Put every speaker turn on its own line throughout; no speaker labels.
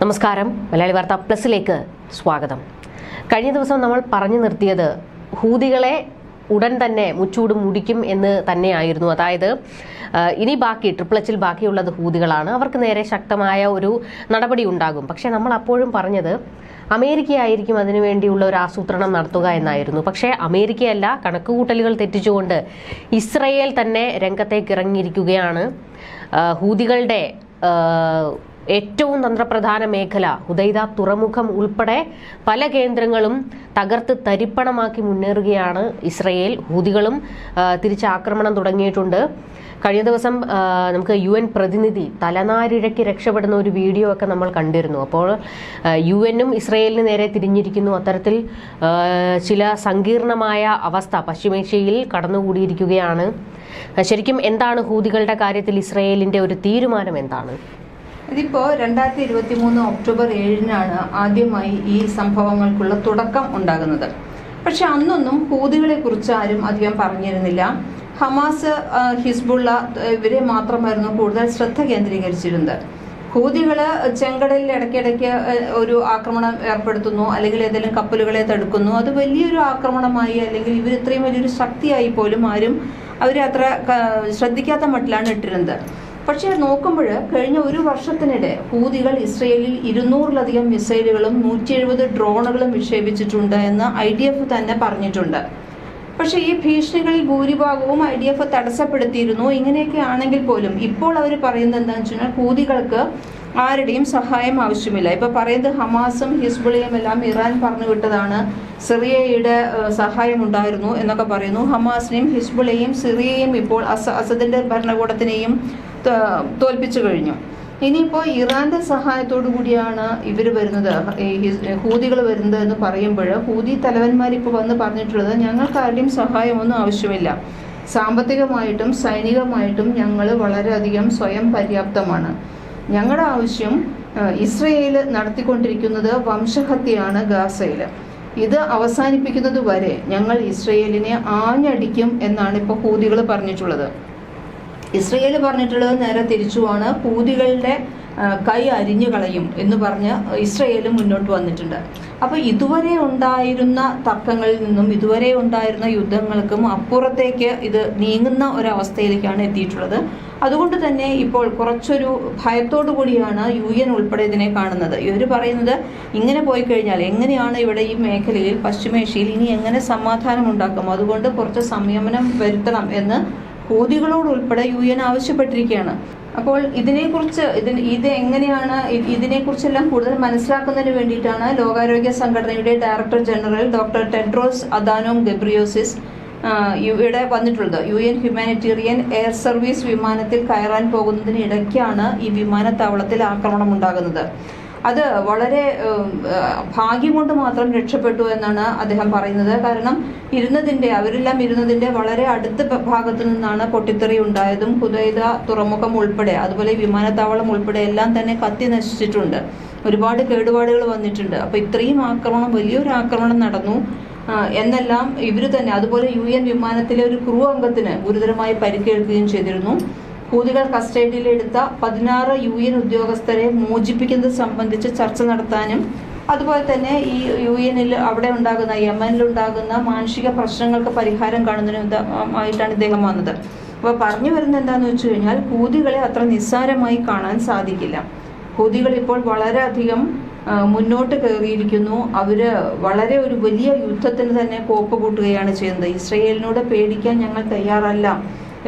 നമസ്കാരം. മലയാളി വാർത്ത പ്ലസിലേക്ക് സ്വാഗതം. കഴിഞ്ഞ ദിവസം നമ്മൾ പറഞ്ഞു നിർത്തിയത് ഹൂതികളെ ഉടൻ തന്നെ മുച്ചൂട് മുടിക്കും എന്ന് തന്നെയായിരുന്നു. അതായത് ഇനി ബാക്കി ട്രിപ്പിൾ എച്ചിൽ ബാക്കിയുള്ളത് ഹൂതികളാണ്. അവർക്ക് നേരെ ശക്തമായ ഒരു നടപടി ഉണ്ടാകും. പക്ഷേ നമ്മൾ അപ്പോഴും പറഞ്ഞത് അമേരിക്കയായിരിക്കും അതിനുവേണ്ടിയുള്ള ഒരു ആസൂത്രണം നടത്തുക എന്നായിരുന്നു. പക്ഷേ അമേരിക്കയല്ല കണക്കുകൂട്ടലുകൾ തെറ്റിച്ചുകൊണ്ട് ഇസ്രയേൽ തന്നെ രംഗത്തേക്ക് ഇറങ്ങിയിരിക്കുകയാണ്. ഹൂതികളുടെ ഏറ്റവും തന്ത്രപ്രധാന മേഖല. ഹുദൈദ തുറമുഖം ഉൾപ്പെടെ പല കേന്ദ്രങ്ങളും തകർത്ത് തരിപ്പണമാക്കി മുന്നേറുകയാണ് ഇസ്രയേൽ. ഹൂതികളും തിരിച്ചാക്രമണം തുടങ്ങിയിട്ടുണ്ട്. കഴിഞ്ഞ ദിവസം നമുക്ക് യു എൻ പ്രതിനിധി തലനാരിഴയ്ക്ക് രക്ഷപ്പെടുന്ന ഒരു വീഡിയോ ഒക്കെ നമ്മൾ കണ്ടിരുന്നു. അപ്പോൾ യു എന്നും ഇസ്രയേലിന് നേരെ തിരിഞ്ഞിരിക്കുന്നു അത്തരത്തിൽ ചില സങ്കീർണമായ അവസ്ഥ പശ്ചിമേഷ്യയിൽ കടന്നുകൂടിയിരിക്കുകയാണ്. ശരിക്കും എന്താണ് ഹൂതികളുടെ കാര്യത്തിൽ ഇസ്രയേലിന്റെ ഒരു തീരുമാനം എന്താണ്?
ഇതിപ്പോ രണ്ടായിരത്തി ഇരുപത്തി മൂന്ന് ഒക്ടോബർ ഏഴിനാണ് ആദ്യമായി ഈ സംഭവങ്ങൾക്കുള്ള തുടക്കം ഉണ്ടാകുന്നത്. പക്ഷെ അന്നൊന്നും ഹൂതികളെ കുറിച്ച് ആരും അധികം പറഞ്ഞിരുന്നില്ല. ഹമാസ് ഹിസ്ബുള്ള ഇവരെ മാത്രമായിരുന്നു കൂടുതൽ ശ്രദ്ധ കേന്ദ്രീകരിച്ചിരുന്നത്. ഹൂതികൾ ചെങ്കടലിൽ ഇടയ്ക്കിടയ്ക്ക് ഒരു ആക്രമണം ഏർപ്പെടുത്തുന്നു അല്ലെങ്കിൽ ഏതെങ്കിലും കപ്പലുകളെ തടുക്കുന്നു. അത് വലിയൊരു ആക്രമണമായി അല്ലെങ്കിൽ ഇവർ ഇത്രയും വലിയൊരു ശക്തിയായി പോലും ആരും അവരെ അത്ര ശ്രദ്ധിക്കാത്ത മട്ടിലാണ് ഇട്ടിരുന്നത്. പക്ഷേ നോക്കുമ്പോൾ കഴിഞ്ഞ ഒരു വർഷത്തിനിടെ ഹൂതികൾ ഇസ്രയേലിൽ ഇരുന്നൂറിലധികം മിസൈലുകളും നൂറ്റി എഴുപത് ഡ്രോണുകളും വിക്ഷേപിച്ചിട്ടുണ്ട് എന്ന് ഐ ഡി എഫ് തന്നെ പറഞ്ഞിട്ടുണ്ട്. പക്ഷേ ഈ ഭീഷണികളിൽ ഭൂരിഭാഗവും ഐ ഡി എഫ് തടസ്സപ്പെടുത്തിയിരുന്നു. ഇങ്ങനെയൊക്കെ ആണെങ്കിൽ പോലും ഇപ്പോൾ അവർ പറയുന്നത് എന്താണെന്ന് വെച്ചാൽ ഹൂതികൾക്ക് ആരുടെയും സഹായം ആവശ്യമില്ല. ഇപ്പൊ പറയുന്നത് ഹമാസും ഹിസ്ബുളിയും എല്ലാം ഇറാൻ പറഞ്ഞു വിട്ടതാണ്. സിറിയയുടെ സഹായം ഉണ്ടായിരുന്നു എന്നൊക്കെ പറയുന്നു. ഹമാസിനെയും ഹിസ്ബുളിയെയും സിറിയയും ഇപ്പോൾ അസ അസദിന്റെ ഭരണകൂടത്തിനെയും തോൽപ്പിച്ചു കഴിഞ്ഞു. ഇനിയിപ്പോൾ ഇറാന്റെ സഹായത്തോടു കൂടിയാണ് ഇവർ വരുന്നത്. ഹൂതികൾ വരുന്നത് എന്ന് പറയുമ്പോൾ ഹൂതി തലവന്മാർ ഇപ്പോൾ വന്ന് പറഞ്ഞിട്ടുള്ളത് ഞങ്ങൾക്ക് ആരുടെയും സഹായമൊന്നും ആവശ്യമില്ല. സാമ്പത്തികമായിട്ടും സൈനികമായിട്ടും ഞങ്ങൾ വളരെയധികം സ്വയം പര്യാപ്തമാണ്. ഞങ്ങളുടെ ആവശ്യം ഇസ്രയേൽ നടത്തിക്കൊണ്ടിരിക്കുന്നത് വംശഹത്യയാണ് ഗാസയിൽ ഇത് അവസാനിപ്പിക്കുന്നത് വരെ ഞങ്ങൾ ഇസ്രയേലിനെ ആഞ്ഞടിക്കും എന്നാണ് ഇപ്പോൾ ഹൂതികൾ പറഞ്ഞിട്ടുള്ളത്. ഇസ്രയേൽ പറഞ്ഞിട്ടുള്ളത് നേരെ തിരിച്ചുമാണ് ഹൂതികളുടെ കൈ അരിഞ്ഞു കളയും എന്ന് പറഞ്ഞ് ഇസ്രയേലും മുന്നോട്ട് വന്നിട്ടുണ്ട്. അപ്പോൾ ഇതുവരെ ഉണ്ടായിരുന്ന തർക്കങ്ങളിൽ നിന്നും ഇതുവരെ ഉണ്ടായിരുന്ന യുദ്ധങ്ങൾക്കും അപ്പുറത്തേക്ക് ഇത് നീങ്ങുന്ന ഒരവസ്ഥയിലേക്കാണ് എത്തിയിട്ടുള്ളത്. അതുകൊണ്ട് തന്നെ ഇപ്പോൾ കുറച്ചൊരു ഭയത്തോടു കൂടിയാണ് യു എൻ ഉൾപ്പെടെ ഇതിനെ കാണുന്നത്. ഇവർ പറയുന്നത് ഇങ്ങനെ പോയി കഴിഞ്ഞാൽ എങ്ങനെയാണ് ഇവിടെ ഈ മേഖലയിൽ പശ്ചിമേഷ്യയിൽ ഇനി എങ്ങനെ സമാധാനം ഉണ്ടാക്കും? അതുകൊണ്ട് കുറച്ച് സംയമനം വരുത്തണം എന്ന് ഹൂതികളോട് ഉൾപ്പെടെ യു എൻ ആവശ്യപ്പെട്ടിരിക്കുകയാണ്. അപ്പോൾ ഇതിനെക്കുറിച്ച് ഇതിന് ഇത് എങ്ങനെയാണ് ഇതിനെ ഇതിനെക്കുറിച്ചെല്ലാം കൂടുതൽ മനസ്സിലാക്കുന്നതിന് വേണ്ടിയിട്ടാണ് ലോകാരോഗ്യ സംഘടനയുടെ director general doctor Tedros Adhanom Ghebreyesus ഇവിടെ വന്നിട്ടുള്ളത്. U N humanitarian air service വിമാനത്തിൽ കയറാൻ പോകുന്നതിന് ഇടയ്ക്കാണ് ഈ വിമാനത്താവളത്തിൽ ആക്രമണം ഉണ്ടാകുന്നത്. അത് വളരെ ഭാഗ്യം കൊണ്ട് മാത്രം രക്ഷപ്പെട്ടു എന്നാണ് അദ്ദേഹം പറയുന്നത്. കാരണം ഇരുന്നതിന്റെ അവരെല്ലാം ഇരുന്നതിന്റെ വളരെ അടുത്ത ഭാഗത്തു നിന്നാണ് പൊട്ടിത്തെറി ഉണ്ടായതും ഹുദൈദ തുറമുഖം ഉൾപ്പെടെ അതുപോലെ വിമാനത്താവളം ഉൾപ്പെടെ എല്ലാം തന്നെ കത്തി നശിച്ചിട്ടുണ്ട്. ഒരുപാട് കേടുപാടുകൾ വന്നിട്ടുണ്ട്. അപ്പോൾ ഇത്രയും ആക്രമണം വലിയൊരു ആക്രമണം നടന്നു. എന്നെല്ലാം ഇവർ തന്നെ അതുപോലെ യു എൻ വിമാനത്തിലെ ഒരു ക്രൂ അംഗത്തിന് ഗുരുതരമായി പരിക്കേൽക്കുകയും ചെയ്തിരുന്നു. ഹൂതികൾ കസ്റ്റഡിയിലെടുത്ത പതിനാറ് യു എൻ ഉദ്യോഗസ്ഥരെ മോചിപ്പിക്കുന്നത് സംബന്ധിച്ച് ചർച്ച നടത്താനും അതുപോലെ തന്നെ ഈ യു എനിൽ അവിടെ ഉണ്ടാകുന്ന യമനിൽ ഉണ്ടാകുന്ന മാനസിക പ്രശ്നങ്ങൾക്ക് പരിഹാരം കാണുന്നതിനും ആയിട്ടാണ് ഇദ്ദേഹം വന്നത്. അപ്പോൾ പറഞ്ഞു വരുന്നത് എന്താണെന്ന് വെച്ച് കഴിഞ്ഞാൽ ഹൂതികളെ അത്ര നിസ്സാരമായി കാണാൻ സാധിക്കില്ല. ഹൂതികൾ ഇപ്പോൾ വളരെയധികം മുന്നോട്ട് കയറിയിരിക്കുന്നു. അവർ വളരെ ഒരു വലിയ യുദ്ധത്തിന് തന്നെ കോപ്പ് കൂട്ടുകയാണ് ചെയ്യുന്നത്. ഇസ്രയേലിനോട് പേടിക്കാൻ ഞങ്ങൾ തയ്യാറല്ല.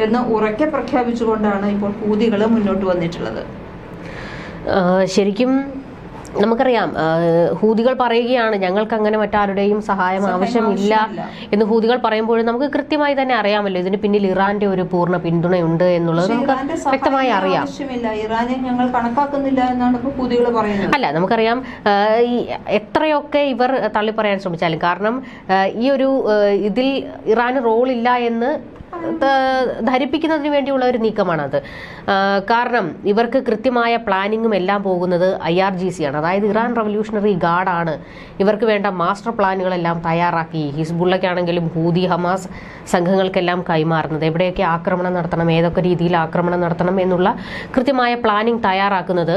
എന്ന് ഉറക്കെ പ്രഖ്യാപിച്ചുകൊണ്ടാണ് ഇപ്പോൾ കൂതികൾ മുന്നോട്ട് വന്നിട്ടുള്ളത്.
ശരിക്കും നമുക്കറിയാം ഹൂതികൾ പറയുകയാണ് ഞങ്ങൾക്ക് അങ്ങനെ മറ്റാരുടെയും സഹായം ആവശ്യമില്ല. എന്ന് ഹൂതികൾ പറയുമ്പോഴും നമുക്ക് കൃത്യമായി തന്നെ അറിയാമല്ലോ ഇതിന് പിന്നിൽ ഇറാന്റെ ഒരു പൂർണ പിന്തുണയുണ്ട് എന്നുള്ളത് നമുക്ക് വ്യക്തമായി അറിയാം.
ഞങ്ങൾ കണക്കാക്കുന്നില്ല എന്നാണ് ഹൂതികൾ പറയുന്നത്.
അല്ല നമുക്കറിയാം എത്രയൊക്കെ ഇവർ തള്ളി പറയാൻ ശ്രമിച്ചാലും കാരണം ഈ ഒരു ഇതിൽ ഇറാന് റോളില്ല എന്ന് ധരിപ്പിക്കുന്നതിന് വേണ്ടിയുള്ള ഒരു നീക്കമാണത്. കാരണം ഇവർക്ക് കൃത്യമായ പ്ലാനിങ്ങും എല്ലാം പോകുന്നത് ഐ ആർ ജി സി ആണ്. അതായത് ഇറാൻ റവല്യൂഷണറി ഗാർഡാണ് ഇവർക്ക് വേണ്ട മാസ്റ്റർ പ്ലാനുകളെല്ലാം തയ്യാറാക്കി. ഹിസ്ബുള്ളയ്ക്കാണെങ്കിലും ഹൂദി ഹമാസ് സംഘങ്ങൾക്കെല്ലാം കൈമാറുന്നത്. എവിടെയൊക്കെ ആക്രമണം നടത്തണം ഏതൊക്കെ രീതിയിൽ ആക്രമണം നടത്തണം എന്നുള്ള കൃത്യമായ പ്ലാനിംഗ് തയ്യാറാക്കുന്നത്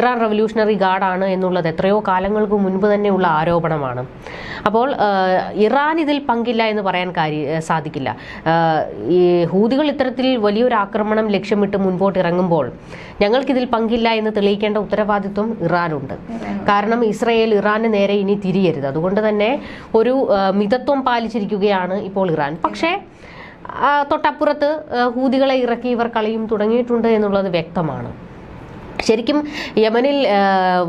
ഇറാൻ റവല്യൂഷണറി ഗാർഡാണ് എന്നുള്ളത് എത്രയോ കാലങ്ങൾക്ക് മുൻപ് തന്നെയുള്ള ആരോപണമാണ്. അപ്പോൾ ഇറാൻ ഇതിൽ പങ്കില്ല എന്ന് പറയാൻ കാര്യ സാധിക്കില്ല. ഈ ഹൂതികൾ ഇത്തരത്തിൽ വലിയൊരു ആക്രമണം ലക്ഷ്യമിട്ട് മുൻപോട്ട് ഇറങ്ങുമ്പോൾ ഞങ്ങൾക്കിതിൽ പങ്കില്ല എന്ന് തെളിയിക്കേണ്ട ഉത്തരവാദിത്വം ഇറാനുണ്ട്. കാരണം ഇസ്രയേൽ ഇറാന് നേരെ ഇനി തിരിയരുത്. അതുകൊണ്ട് തന്നെ ഒരു മിതത്വം പാലിച്ചിരിക്കുകയാണ് ഇപ്പോൾ ഇറാൻ. പക്ഷേ തൊട്ടപ്പുറത്ത് ഹൂതികളെ ഇറക്കി ഇവർ കളിയും തുടങ്ങിയിട്ടുണ്ട് എന്നുള്ളത് വ്യക്തമാണ്. ശരിക്കും യമനിൽ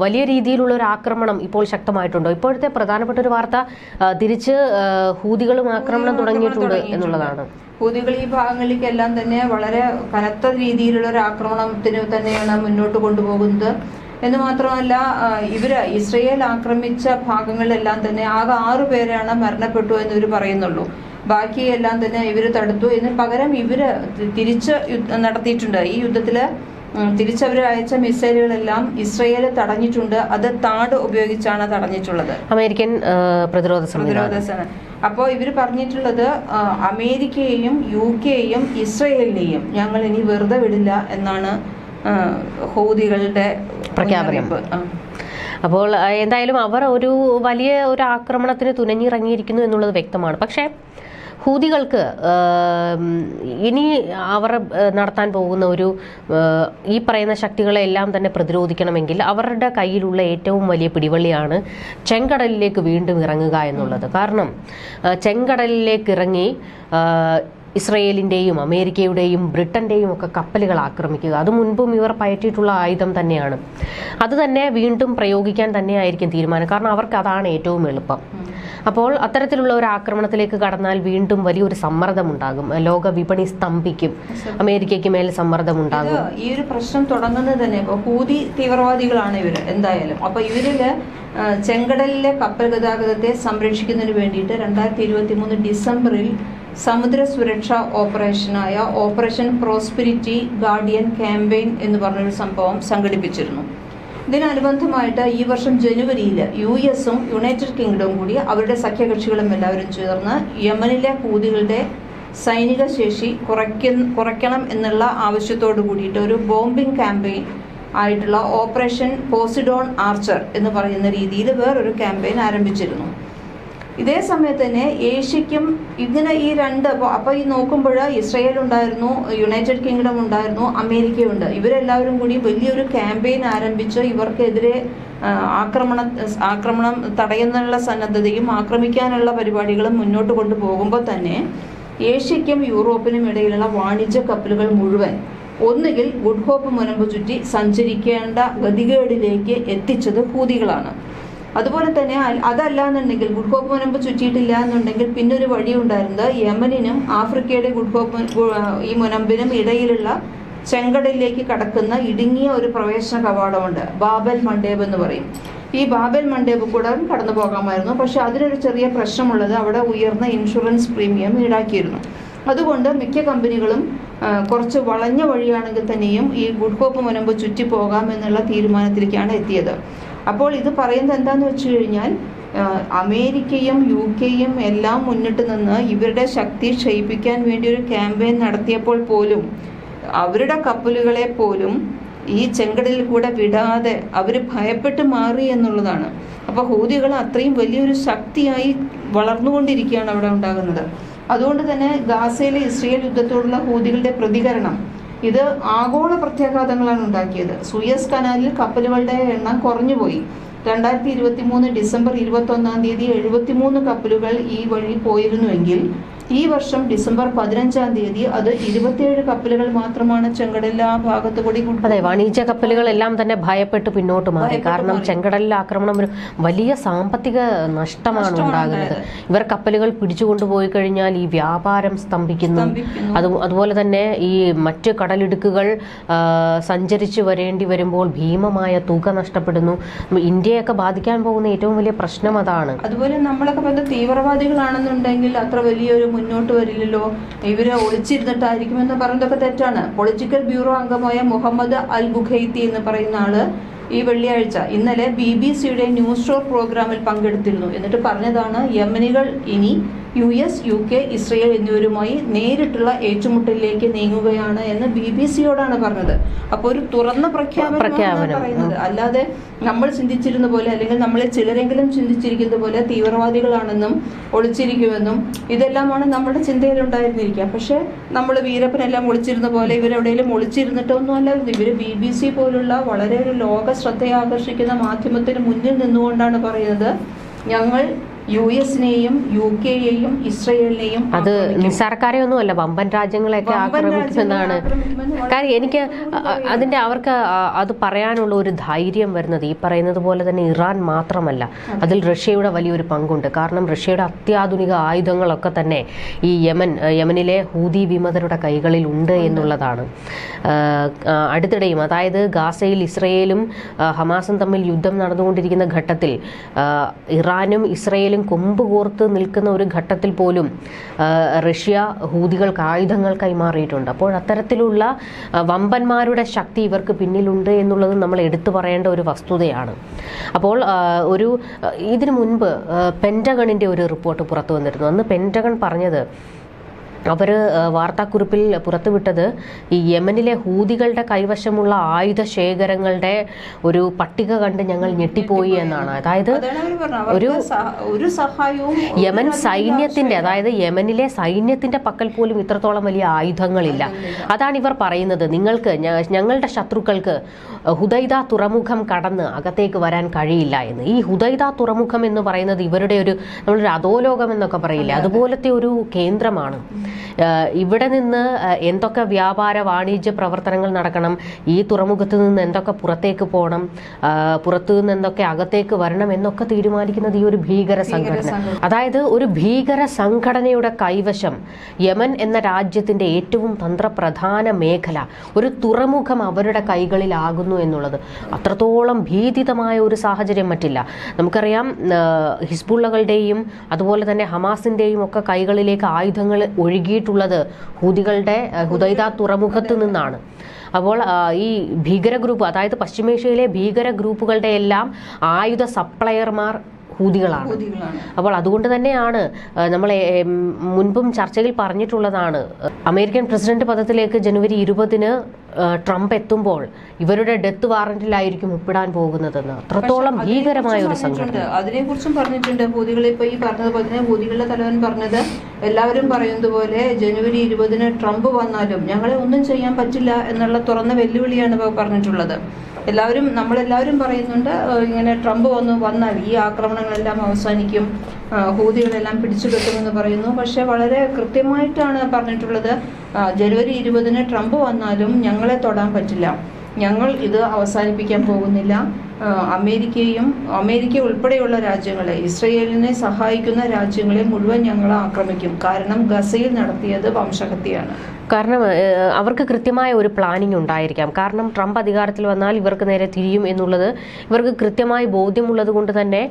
വലിയ രീതിയിലുള്ള ഒരു ആക്രമണം ഇപ്പോൾ ശക്തമായിട്ടുണ്ടോ? ഇപ്പോഴത്തെ പ്രധാനപ്പെട്ട ഒരു വാർത്ത തിരിച്ച് ഹൂതികളും ആക്രമണം തുടങ്ങിയിട്ടുണ്ട്. എന്നുള്ളതാണ്.
ഹൂതികൾ ഈ ഭാഗങ്ങളിലേക്കെല്ലാം തന്നെ വളരെ കനത്ത രീതിയിലുള്ള ഒരു ആക്രമണത്തിന് തന്നെയാണ് മുന്നോട്ട് കൊണ്ടുപോകുന്നത്. എന്ന് മാത്രമല്ല ഇവർ ഇവർ ഇസ്രയേൽ ആക്രമിച്ച ഭാഗങ്ങളിലെല്ലാം തന്നെ ആകെ ആറു പേരാണ് മരണപ്പെട്ടു എന്ന് ഇവർ പറയുന്നുള്ളൂ. ബാക്കിയെല്ലാം തന്നെ ഇവർ തടുത്തു. എന്ന് പകരം ഇവർ തി- തിരിച്ച് നടത്തിയിട്ടുണ്ട്. ഈ യുദ്ധത്തിൽ തിരിച്ചവർ അയച്ച മിസൈലുകളെല്ലാം ഇസ്രയേൽ തടഞ്ഞിട്ടുണ്ട്. അത് താട് ഉപയോഗിച്ചാണ് തടഞ്ഞിട്ടുള്ളത്.
അമേരിക്കൻ പ്രതിരോധ
പ്രതിരോധ സേന അപ്പോൾ ഇവർ പറഞ്ഞിട്ടുള്ളത് അമേരിക്കയെയും യു കെയും ഇസ്രയേലിനെയും ഞങ്ങൾ ഇനി വെറുതെ വിടില്ല എന്നാണ് ഹൗദികളുടെ
പ്രഖ്യാപനം. അപ്പോൾ എന്തായാലും അവർ ഒരു വലിയ ഒരു ആക്രമണത്തിന് തുനഞ്ഞിറങ്ങിയിരിക്കുന്നു എന്നുള്ളത് വ്യക്തമാണ്. പക്ഷേ ഹൂതികൾക്ക് ഇനി അവർ നടത്താൻ പോകുന്ന ഒരു ഈ പറയുന്ന ശക്തികളെ എല്ലാം തന്നെ പ്രതിരോധിക്കണമെങ്കിൽ അവരുടെ കയ്യിലുള്ള ഏറ്റവും വലിയ പിടിവള്ളിയാണ് ചെങ്കടലിലേക്ക് വീണ്ടും ഇറങ്ങുക എന്നുള്ളത്. കാരണം ചെങ്കടലിലേക്ക് ഇറങ്ങി ഇസ്രയേലിന്റെയും അമേരിക്കയുടെയും ബ്രിട്ടന്റെയും ഒക്കെ കപ്പലുകൾ ആക്രമിക്കുക. അത് മുൻപും ഇവർ പയറ്റിയിട്ടുള്ള ആയുധം തന്നെയാണ്. അത് തന്നെ വീണ്ടും പ്രയോഗിക്കാൻ തന്നെയായിരിക്കും തീരുമാനം. കാരണം അവർക്ക് അതാണ് ഏറ്റവും എളുപ്പം. അപ്പോൾ അത്തരത്തിലുള്ള ഒരു ആക്രമണത്തിലേക്ക് കടന്നാൽ വീണ്ടും വലിയൊരു സമ്മർദ്ദം ഉണ്ടാകും ലോക വിപണി സ്തംഭിക്കും. അമേരിക്കയ്ക്ക് മേൽ സമ്മർദ്ദമുണ്ടാകും.
ഈ ഒരു പ്രശ്നം തുടങ്ങുന്നത് തന്നെ ഹൂതി തീവ്രവാദികളാണ് ഇവർ എന്തായാലും. അപ്പൊ ഇവരിൽ ചെങ്കടലിലെ കപ്പൽ ഗതാഗതത്തെ സംരക്ഷിക്കുന്നതിന് വേണ്ടിയിട്ട് രണ്ടായിരത്തി ഇരുപത്തി മൂന്ന് ഡിസംബറിൽ സമുദ്ര സുരക്ഷാ ഓപ്പറേഷനായ ഓപ്പറേഷൻ പ്രോസ്പിരിറ്റി ഗാർഡിയൻ ക്യാമ്പയിൻ എന്ന് പറഞ്ഞൊരു സംഭവം സംഘടിപ്പിച്ചിരുന്നു. ഇതിനനുബന്ധമായിട്ട് ഈ വർഷം ജനുവരിയിൽ യു എസും യുണൈറ്റഡ് കിങ്ഡവും കൂടി അവരുടെ സഖ്യകക്ഷികളും എല്ലാവരും ചേർന്ന് യമനിലെ ഹൂതികളുടെ സൈനിക ശേഷി കുറയ്ക്കുന്ന കുറയ്ക്കണം എന്നുള്ള ആവശ്യത്തോട് കൂടിയിട്ട് ഒരു ബോംബിംഗ് ക്യാമ്പയിൻ ആയിട്ടുള്ള ഓപ്പറേഷൻ പോസിഡോൺ ആർച്ചർ എന്ന് പറയുന്ന രീതിയിൽ വേറൊരു ക്യാമ്പയിൻ ആരംഭിച്ചിരുന്നു. ഇതേ സമയത്ത് തന്നെ ഏഷ്യക്കും ഇങ്ങനെ ഈ രണ്ട് അപ്പോൾ ഈ നോക്കുമ്പോൾ ഇസ്രയേൽ ഉണ്ടായിരുന്നു യുണൈറ്റഡ് കിങ്ഡം ഉണ്ടായിരുന്നു അമേരിക്കയുണ്ട് ഇവരെല്ലാവരും കൂടി വലിയൊരു ക്യാമ്പയിൻ ആരംഭിച്ച് ഇവർക്കെതിരെ ആക്രമണ ആക്രമണം തടയുന്നതിനുള്ള സന്നദ്ധതയും ആക്രമിക്കാനുള്ള പരിപാടികളും മുന്നോട്ട് കൊണ്ടുപോകുമ്പോൾ തന്നെ ഏഷ്യക്കും യൂറോപ്പിനും ഇടയിലുള്ള വാണിജ്യ കപ്പലുകൾ മുഴുവൻ ഒന്നുകിൽ ഗുഡ് ഹോപ്പ് മുനമ്പ് ചുറ്റി സഞ്ചരിക്കേണ്ട ഗതികേടിലേക്ക് എത്തിച്ചത് ഹൂതികളാണ്. അതുപോലെ തന്നെ അതല്ല എന്നുണ്ടെങ്കിൽ ഗുഡ് ഹോപ്പ് മുനമ്പ് ചുറ്റിയിട്ടില്ല എന്നുണ്ടെങ്കിൽ പിന്നെ ഒരു വഴി ഉണ്ടായിരുന്നത് യമനിനും ആഫ്രിക്കയുടെ ഗുഡ് ഹോപ്പ് ഈ മുനമ്പിനും ഇടയിലുള്ള ചെങ്കടലിലേക്ക് കടക്കുന്ന ഇടുങ്ങിയ ഒരു പ്രവേശന കവാടമുണ്ട്. ബാബൽ മണ്ടേബ് എന്ന് പറയും. ഈ ബാബൽ മണ്ടേബ് കൂടെ കടന്നു പോകാമായിരുന്നു. പക്ഷെ അതിനൊരു ചെറിയ പ്രശ്നമുള്ളത് അവിടെ ഉയർന്ന ഇൻഷുറൻസ് പ്രീമിയം ഈടാക്കിയിരുന്നു. അതുകൊണ്ട് മിക്ക കമ്പനികളും കുറച്ച് വളഞ്ഞ വഴിയാണെങ്കിൽ തന്നെയും ഈ ഗുഡ് ഹോപ്പ് മുനമ്പ് ചുറ്റി പോകാം എന്നുള്ള തീരുമാനത്തിലേക്കാണ് എത്തിയത്. അപ്പോൾ ഇത് പറയുന്നത് എന്താന്ന് വെച്ച് കഴിഞ്ഞാൽ അമേരിക്കയും യു കെയും എല്ലാം മുന്നിട്ട് നിന്ന് ഇവരുടെ ശക്തി ക്ഷയിപ്പിക്കാൻ വേണ്ടി ഒരു ക്യാമ്പയിൻ നടത്തിയപ്പോൾ പോലും അവരുടെ കപ്പലുകളെ പോലും ഈ ചെങ്കടലിൽ കൂടെ വിടാതെ അവർ ഭയപ്പെട്ട് മാറി എന്നുള്ളതാണ്. അപ്പോൾ ഹൂതികൾ അത്രയും വലിയൊരു ശക്തിയായി വളർന്നുകൊണ്ടിരിക്കുകയാണ് അവിടെ ഉണ്ടാകുന്നത്. അതുകൊണ്ട് തന്നെ ഗാസയിലെ ഇസ്രയേൽ യുദ്ധത്തോടുള്ള ഹൂതികളുടെ പ്രതികരണം ഇത് ആഗോള പ്രത്യാഘാതങ്ങളാണ് ഉണ്ടാക്കിയത്. സുയസ് കനാലിൽ കപ്പലുകളുടെ എണ്ണം കുറഞ്ഞുപോയി. രണ്ടായിരത്തി ഇരുപത്തി മൂന്ന് ഡിസംബർ ഇരുപത്തി ഒന്നാം തീയതി എഴുപത്തിമൂന്ന് കപ്പലുകൾ ഈ വഴി പോയിരുന്നുവെങ്കിൽ ഈ വർഷം ഡിസംബർ പതിനഞ്ചാം തീയതി അത് ഇരുപത്തിയേഴ് കപ്പലുകൾ മാത്രമാണ് ചെങ്കടലിൽ ആ ഭാഗത്ത് കൂടി
അതെ വാണിജ്യ കപ്പലുകളെല്ലാം തന്നെ ഭയപ്പെട്ട് പിന്നോട്ട് മാറി. കാരണം. ചെങ്കടലിൽ ആക്രമണം ഒരു വലിയ സാമ്പത്തിക നഷ്ടമാണ് ഉണ്ടാകുന്നത്. ഇവർ കപ്പലുകൾ പിടിച്ചുകൊണ്ടുപോയി കഴിഞ്ഞാൽ ഈ വ്യാപാരം സ്തംഭിക്കുന്നു.
സ്തംഭിക്കുന്നു.
അത് അതുപോലെ തന്നെ ഈ മറ്റ് കടലിടുക്കുകൾ സഞ്ചരിച്ചു വരേണ്ടി വരുമ്പോൾ ഭീമമായ തുക നഷ്ടപ്പെടുന്നു. ഇന്ത്യയൊക്കെ ബാധിക്കാൻ പോകുന്ന ഏറ്റവും വലിയ പ്രശ്നം അതാണ്.
അതുപോലെ നമ്മളൊക്കെ തീവ്രവാദികളാണെന്നുണ്ടെങ്കിൽ അത്ര വലിയൊരു മുന്നോട്ട് വരില്ലല്ലോ. ഇവർ ഒളിച്ചിരുന്നിട്ടായിരിക്കുമെന്ന് പറയുന്നതൊക്കെ തെറ്റാണ്. പൊളിറ്റിക്കൽ ബ്യൂറോ അംഗമായ മുഹമ്മദ് അൽ ബുഖൈത്തി എന്ന് പറയുന്ന ആൾ ഈ വെള്ളിയാഴ്ച ഇന്നലെ ബി ബി സിയുടെ ന്യൂസ് ഷോ പ്രോഗ്രാമിൽ പങ്കെടുത്തിരുന്നു. എന്നിട്ട് പറഞ്ഞതാണ് യമനികൾ ഇനി U S U K Israel എന്നിവരുമായി നേരിട്ടുള്ള ഏറ്റുമുട്ടലിലേക്ക് നീങ്ങുകയാണ് എന്ന് ബി ബി സിയോടാണ് പറഞ്ഞത്. അപ്പോൾ ഒരു തുറന്ന
പ്രഖ്യാപനം,
പറയുന്നത്. അല്ലാതെ നമ്മൾ ചിന്തിച്ചിരുന്ന പോലെ അല്ലെങ്കിൽ നമ്മളെ ചിലരെങ്കിലും ചിന്തിച്ചിരിക്കുന്ന പോലെ തീവ്രവാദികളാണെന്നും ഒളിച്ചിരിക്കുമെന്നും ഇതെല്ലാമാണ് നമ്മുടെ ചിന്തയിൽ ഉണ്ടായിരുന്നിരിക്കുക. പക്ഷേ നമ്മൾ വീരപ്പനെല്ലാം ഒളിച്ചിരുന്ന പോലെ ഇവരെവിടെയെങ്കിലും ഒളിച്ചിരുന്നിട്ടൊന്നും അല്ലായിരുന്നു ഇവർ ബി ബി സി പോലുള്ള വളരെ ഒരു ലോക ശ്രദ്ധയെ ആകർഷിക്കുന്ന മാധ്യമത്തിന് മുന്നിൽ നിന്നുകൊണ്ടാണ് പറയുന്നത്. ഞങ്ങൾ യു എസിനെയും യു കെയെയും ഇസ്രയേലിനെയും
അത്
നിസ്സാർക്കാരെ
ഒന്നുമല്ല വമ്പൻ രാജ്യങ്ങളെയൊക്കെ ആക്രമിക്കുമെന്നാണ് കാര്യം എനിക്ക് അതിന്റെ അവർക്ക് അത് പറയാനുള്ള ഒരു ധൈര്യം വരുന്നത് ഈ പറയുന്നത് പോലെ തന്നെ ഇറാൻ മാത്രമല്ല. അതിൽ റഷ്യയുടെ വലിയൊരു പങ്കുണ്ട്. കാരണം റഷ്യയുടെ അത്യാധുനിക ആയുധങ്ങളൊക്കെ തന്നെ ഈ യമൻ യമനിലെ ഹൂതി വിമതരുടെ കൈകളിൽ ഉണ്ട് എന്നുള്ളതാണ്. അടുത്തിടെയും അതായത് ഗാസയിൽ ഇസ്രയേലും ഹമാസും തമ്മിൽ യുദ്ധം നടന്നുകൊണ്ടിരിക്കുന്ന ഘട്ടത്തിൽ ഇറാനും ഇസ്രയേലും കൊമ്പ് കോർത്ത് നിൽക്കുന്ന ഒരു ഘട്ടത്തിൽ പോലും റഷ്യ ഹൂതികൾക്ക് ആയുധങ്ങൾ കൈമാറിയിട്ടുണ്ട്. അപ്പോൾ അത്തരത്തിലുള്ള വമ്പന്മാരുടെ ശക്തി ഇവർക്ക് പിന്നിലുണ്ട് എന്നുള്ളത് നമ്മൾ എടുത്തു പറയേണ്ട ഒരു വസ്തുതയാണ്. അപ്പോൾ ഒരു ഇതിനു മുൻപ് പെന്റഗണിന്റെ ഒരു റിപ്പോർട്ട് പുറത്തു വന്നിരുന്നു. അന്ന് പെന്റഗൺ പറഞ്ഞത് അവർ വാർത്താക്കുറിപ്പിൽ പുറത്തുവിട്ടത് ഈ യമനിലെ ഹൂതികളുടെ കൈവശമുള്ള ആയുധ ശേഖരങ്ങളുടെ ഒരു പട്ടിക കണ്ട് ഞങ്ങൾ ഞെട്ടിപ്പോയി എന്നാണ്. അതായത്
സഹ- ഒരു സഹായവും
യമൻ സൈന്യത്തിന്റെ അതായത് യമനിലെ സൈന്യത്തിന്റെ പക്കൽ പോലും ഇത്രത്തോളം വലിയ ആയുധങ്ങളില്ല. അതാണ് ഇവർ പറയുന്നത്. നിങ്ങൾക്ക് ഞങ്ങളുടെ ശത്രുക്കൾക്ക് ഹുദൈദ തുറമുഖം കടന്ന് അകത്തേക്ക് വരാൻ കഴിയില്ല എന്ന്. ഈ ഹുദൈദ തുറമുഖം എന്ന് പറയുന്നത് ഇവരുടെ ഒരു നമ്മളൊരു അധോലോകം എന്നൊക്കെ പറയില്ലേ? അതുപോലത്തെ ഒരു കേന്ദ്രമാണ്. ഇവിടെ നിന്ന് എന്തൊക്കെ വ്യാപാര വാണിജ്യ പ്രവർത്തനങ്ങൾ നടക്കണം? ഈ തുറമുഖത്ത് നിന്ന് എന്തൊക്കെ പുറത്തേക്ക് പോകണം പുറത്തു നിന്ന് എന്തൊക്കെ അകത്തേക്ക് വരണം എന്നൊക്കെ തീരുമാനിക്കുന്നത് ഈ ഒരു ഭീകര സംഘടന. അതായത് ഒരു ഭീകര സംഘടനയുടെ കൈവശം യമൻ എന്ന രാജ്യത്തിന്റെ ഏറ്റവും തന്ത്രപ്രധാന മേഖല ഒരു തുറമുഖം അവരുടെ കൈകളിലാകുന്നു എന്നുള്ളത്. അത്രത്തോളം ഭീതിതമായ ഒരു സാഹചര്യം മറ്റില്ല. നമുക്കറിയാം ഹിസ്ബുള്ളകളുടെയും അതുപോലെ തന്നെ ഹമാസിന്റെയും ഒക്കെ കൈകളിലേക്ക് ആയുധങ്ങൾ ഒഴുകിയിട്ടുള്ളത് ഹൂതികളുടെ ഹുദികളുടെ ഹുദൈദ തുറമുഖത്ത് നിന്നാണ്. അപ്പോൾ ഈ ഭീകര ഗ്രൂപ്പ് അതായത് പശ്ചിമേഷ്യയിലെ ഭീകര ഗ്രൂപ്പുകളുടെ എല്ലാം ആയുധ സപ്ലയർമാർ ഹൂതികളാണ്. അപ്പോൾ അതുകൊണ്ട് തന്നെയാണ് നമ്മൾ മുൻപും ചർച്ചയിൽ പറഞ്ഞിട്ടുള്ളതാണ്. അമേരിക്കൻ പ്രസിഡന്റ് പദത്തിലേക്ക് ജനുവരി ഇരുപതിന് ട്രംപ് എത്തുമ്പോൾ ഇവരുടെ ഡെത്ത് വാറന്റിലായിരിക്കും ഒപ്പിടാൻ പോകുന്നതെന്ന്. അത്രത്തോളം ഭീകരമായ ഒരു സംഘടന.
അതിനെക്കുറിച്ചും പറഞ്ഞിട്ടുണ്ട്. ഭൂതികളെ ഇപ്പൊ ഈ പറഞ്ഞത് പോലെ ഭൂതികളുടെ തലവൻ പറഞ്ഞത് എല്ലാവരും പറയുന്നത് പോലെ ജനുവരി ഇരുപതിന് ട്രംപ് വന്നാലും ഞങ്ങളെ ഒന്നും ചെയ്യാൻ പറ്റില്ല എന്നുള്ള തുറന്ന വെല്ലുവിളിയാണ് ഇപ്പൊ പറഞ്ഞിട്ടുള്ളത്. എല്ലാവരും നമ്മളെല്ലാവരും പറയുന്നുണ്ട് ഇങ്ങനെ ട്രംപ് വന്ന് വന്നാൽ ഈ ആക്രമണങ്ങളെല്ലാം അവസാനിക്കും ഹൂതികളെല്ലാം പിടിച്ചു കിട്ടുമെന്ന് പറയുന്നു. പക്ഷെ വളരെ കൃത്യമായിട്ടാണ് പറഞ്ഞിട്ടുള്ളത് ജനുവരി ഇരുപതിന് ട്രംപ് വന്നാലും ഞങ്ങളെ തൊടാൻ പറ്റില്ല. ഞങ്ങൾ ഇത് അവസാനിപ്പിക്കാൻ പോകുന്നില്ല. അമേരിക്കയും അമേരിക്ക ഉൾപ്പെടെയുള്ള രാജ്യങ്ങളെ ഇസ്രയേലിനെ സഹായിക്കുന്ന രാജ്യങ്ങളെ മുഴുവൻ ഞങ്ങൾ ആക്രമിക്കും. കാരണം ഗസയിൽ നടത്തിയത് വംശഹത്യയാണ്.
കാരണം അവർക്ക് കൃത്യമായ ഒരു പ്ലാനിംഗ് ഉണ്ടായിരിക്കാം. കാരണം ട്രംപ് അധികാരത്തിൽ വന്നാൽ ഇവർക്ക് നേരെ തിരിയും എന്നുള്ളത് ഇവർക്ക് കൃത്യമായി ബോധ്യമുള്ളത് കൊണ്ട് തന്നെ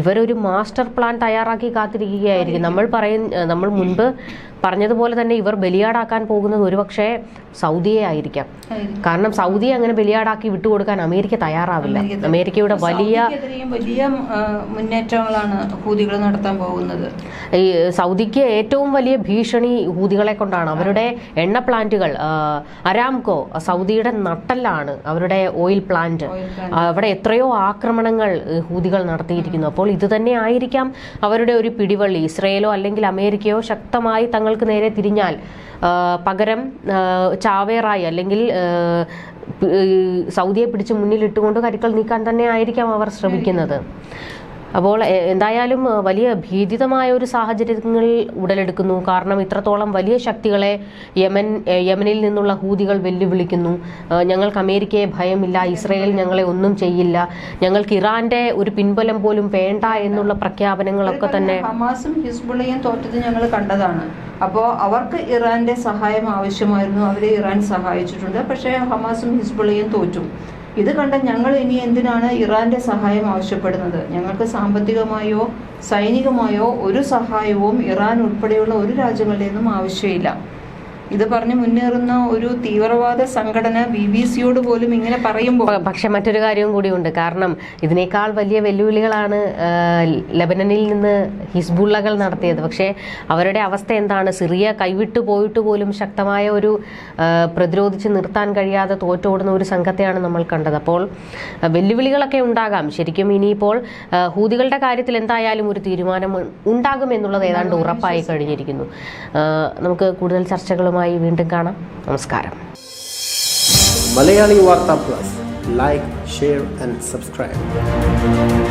ഇവരൊരു മാസ്റ്റർ പ്ലാൻ തയ്യാറാക്കി കാത്തിരിക്കുകയായിരിക്കും. നമ്മൾ പറയും നമ്മൾ മുൻപ് പറഞ്ഞതുപോലെ തന്നെ ഇവർ ബലിയാടാക്കാൻ പോകുന്നത് ഒരുപക്ഷെ സൗദിയെ ആയിരിക്കാം. കാരണം സൗദിയെ അങ്ങനെ ബലിയാടാക്കി വിട്ടുകൊടുക്കാൻ അമേരിക്ക തയ്യാറാവില്ല. അമേരിക്കയുടെ വലിയ
വലിയ മുന്നേറ്റങ്ങളാണ് ഹൂതികൾ നടത്താൻ പോകുന്നത്.
ഈ സൗദിക്ക് ഏറ്റവും വലിയ ഭീഷണി ഹൂതികളെ കൊണ്ടാണ്. അവരുടെ എണ്ണ പ്ലാന്റുകൾ അരാംകോ സൗദിയുടെ നട്ടല്ലാണ് അവരുടെ ഓയിൽ പ്ലാന്റ്. അവിടെ എത്രയോ ആക്രമണങ്ങൾ ഹൂതികൾ നടത്തിയിരിക്കുന്നു. അപ്പോൾ ഇത് തന്നെ ആയിരിക്കാം അവരുടെ ഒരു പിടിവള്ളി. ഇസ്രയേലോ അല്ലെങ്കിൽ അമേരിക്കയോ ശക്തമായി തങ്ങൾക്ക് നേരെ തിരിഞ്ഞാൽ പകരം ചാവേറായി അല്ലെങ്കിൽ സൗദിയെ പിടിച്ച് മുന്നിലിട്ടുകൊണ്ട് കരുക്കൾ നീക്കാൻ തന്നെ ആയിരിക്കാം അവർ ശ്രമിക്കുന്നത്. അപ്പോൾ എന്തായാലും വലിയ ഭീതിതമായ ഒരു സാഹചര്യങ്ങൾ ഉടലെടുക്കുന്നു. കാരണം ഇത്രത്തോളം വലിയ ശക്തികളെ യമൻ യമനിൽ നിന്നുള്ള ഹൂതികൾ വെല്ലുവിളിക്കുന്നു. ഞങ്ങൾക്ക് അമേരിക്കയെ ഭയമില്ല ഇസ്രയേൽ ഞങ്ങളെ ഒന്നും ചെയ്യില്ല. ഞങ്ങൾക്ക് ഇറാന്റെ ഒരു പിൻബലം പോലും വേണ്ട എന്നുള്ള പ്രഖ്യാപനങ്ങളൊക്കെ തന്നെ
ഹമാസും ഹിസ്ബുള്ളയും തോറ്റത് ഞങ്ങൾ കണ്ടതാണ്. അപ്പോൾ അവർക്ക് ഇറാന്റെ സഹായം ആവശ്യമായിരുന്നു. അവരെ ഇറാൻ സഹായിച്ചിട്ടുണ്ട്. പക്ഷേ ഹമാസും ഹിസ്ബുള്ളയും തോറ്റു. ഇത് കണ്ട ഞങ്ങൾ ഇനി എന്തിനാണ് ഇറാന്റെ സഹായം ആവശ്യപ്പെടുന്നത്? ഞങ്ങൾക്ക് സാമ്പത്തികമായോ സൈനികമായോ ഒരു സഹായവും ഇറാൻ ഉൾപ്പെടെയുള്ള ഒരു രാജ്യങ്ങളുടെ ആവശ്യമില്ല. ഇത് പറഞ്ഞ് മുന്നേറുന്ന ഒരു തീവ്രവാദ സംഘടന ബി ബി സിയോട് പോലും ഇങ്ങനെ പറയുമ്പോൾ
പക്ഷെ മറ്റൊരു കാര്യവും കൂടിയുണ്ട്. കാരണം ഇതിനേക്കാൾ വലിയ വെല്ലുവിളികളാണ് ലബനനിൽ നിന്ന് ഹിസ്ബുള്ളകൾ നടത്തിയത്. പക്ഷേ അവരുടെ അവസ്ഥ എന്താണ്? സിറിയ കൈവിട്ടു പോയിട്ട് പോലും ശക്തമായ ഒരു പ്രതിരോധിച്ച് നിർത്താൻ കഴിയാതെ തോറ്റോടുന്ന ഒരു സംഘത്തെയാണ് നമ്മൾ കണ്ടത്. അപ്പോൾ വെല്ലുവിളികളൊക്കെ ഉണ്ടാകാം. ശരിക്കും ഇനിയിപ്പോൾ ഹൂതികളുടെ കാര്യത്തിൽ എന്തായാലും ഒരു തീരുമാനം ഉണ്ടാകും എന്നുള്ളത് ഏതാണ്ട് ഉറപ്പായി കഴിഞ്ഞിരിക്കുന്നു. നമുക്ക് കൂടുതൽ ചർച്ചകളുമായി വീണ്ടും കാണാം. നമസ്കാരം.
Malayali Vartha plus. Like share and subscribe